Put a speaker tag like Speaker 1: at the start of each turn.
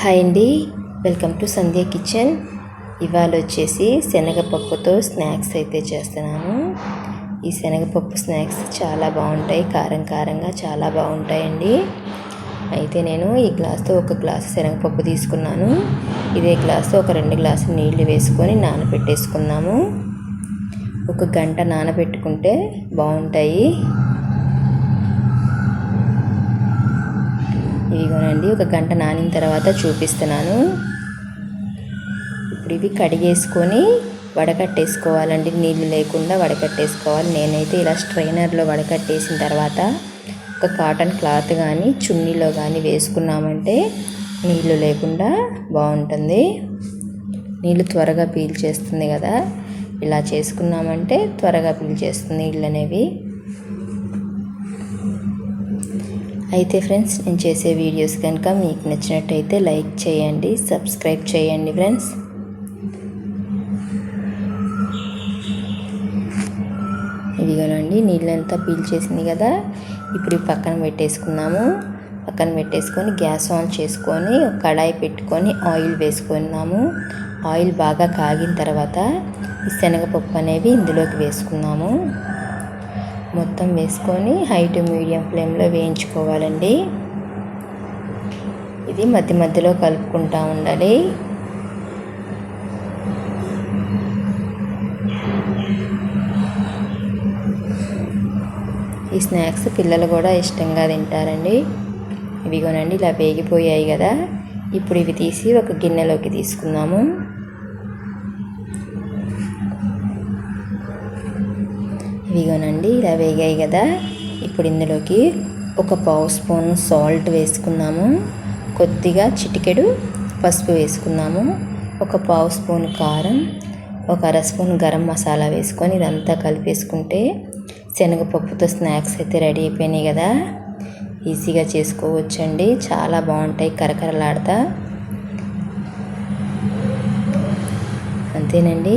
Speaker 1: Hi అండి. Welcome to Sandhya kitchen. ఇవాళ వచ్చేసి శనగపప్పుతో స్నాక్స్ అయితే చేస్తున్నాను. ఈ శనగపప్పు స్నాక్స్ చాలా బాగుంటాయి. కారం కారంగా చాలా బాగుంటాయండి. అయితే నేను ఈ గ్లాస్తో ఒక గ్లాస్ శనగపప్పు తీసుకున్నాను. ఇదే గ్లాస్తో ఒక రెండు గ్లాసులు నీళ్ళు వేసుకొని నానబెట్టేసుకున్నాము. ఒక గంట నానబెట్టుకుంటే బాగుంటాయి. ఇదిగోనండి ఒక గంట నానిన తర్వాత చూపిస్తున్నాను. ఇప్పుడు ఇవి కడిగేసుకొని వడకట్టేసుకోవాలండి. నీళ్ళు లేకుండా వడకట్టేసుకోవాలి. నేనైతే ఇలా స్ట్రైనర్లో వడకట్టేసిన తర్వాత ఒక కాటన్ క్లాత్ కానీ చున్నీలో కానీ వేసుకున్నామంటే నీళ్ళు లేకుండా బాగుంటుంది. నీళ్ళు త్వరగా పీల్చేస్తుంది కదా. ఇలా చేసుకున్నామంటే త్వరగా పీల్చేస్తుంది నీళ్ళు అనేవి అయితే ఫ్రెండ్స్ నేను చేసే వీడియోస్ కనుక మీకు నచ్చినట్టయితే లైక్ చేయండి సబ్స్క్రైబ్ చేయండి ఫ్రెండ్స్. ఇదిగోనండి నీళ్ళంతా పీల్చేసింది కదా. ఇప్పుడు పక్కన పెట్టేసుకున్నాము పక్కన పెట్టేసుకొని గ్యాస్ ఆన్ చేసుకొని కడాయి పెట్టుకొని ఆయిల్ వేసుకున్నాము ఆయిల్ బాగా కాగిన తర్వాత ఈ శనగపప్పు అనేవి ఇందులోకి వేసుకున్నాము మొత్తం వేసుకొని హై టు మీడియం ఫ్లేమ్లో వేయించుకోవాలండి. ఇది మధ్య మధ్యలో కలుపుకుంటూ ఉండాలి. ఈ స్నాక్స్ పిల్లలు కూడా ఇష్టంగా తింటారండి. ఇవిగోనండి ఇలా వేగిపోయాయి కదా. ఇప్పుడు ఇవి తీసి ఒక గిన్నెలోకి తీసుకుందాము. ఇవిగోనండి ఇలా వేగాయి కదా. ఇప్పుడు ఇందులోకి ఒక పావు స్పూన్ సాల్ట్ వేసుకున్నాము కొద్దిగా చిటికెడు పసుపు వేసుకున్నాము ఒక పావు స్పూన్ కారం ఒక అర స్పూన్ గరం మసాలా వేసుకొని ఇదంతా కలిపేసుకుంటే శనగపప్పుతో స్నాక్స్ అయితే రెడీ అయిపోయినాయి కదా. ఈజీగా చేసుకోవచ్చండి. చాలా బాగుంటాయి కరకరలాడతా. అంతేనండి.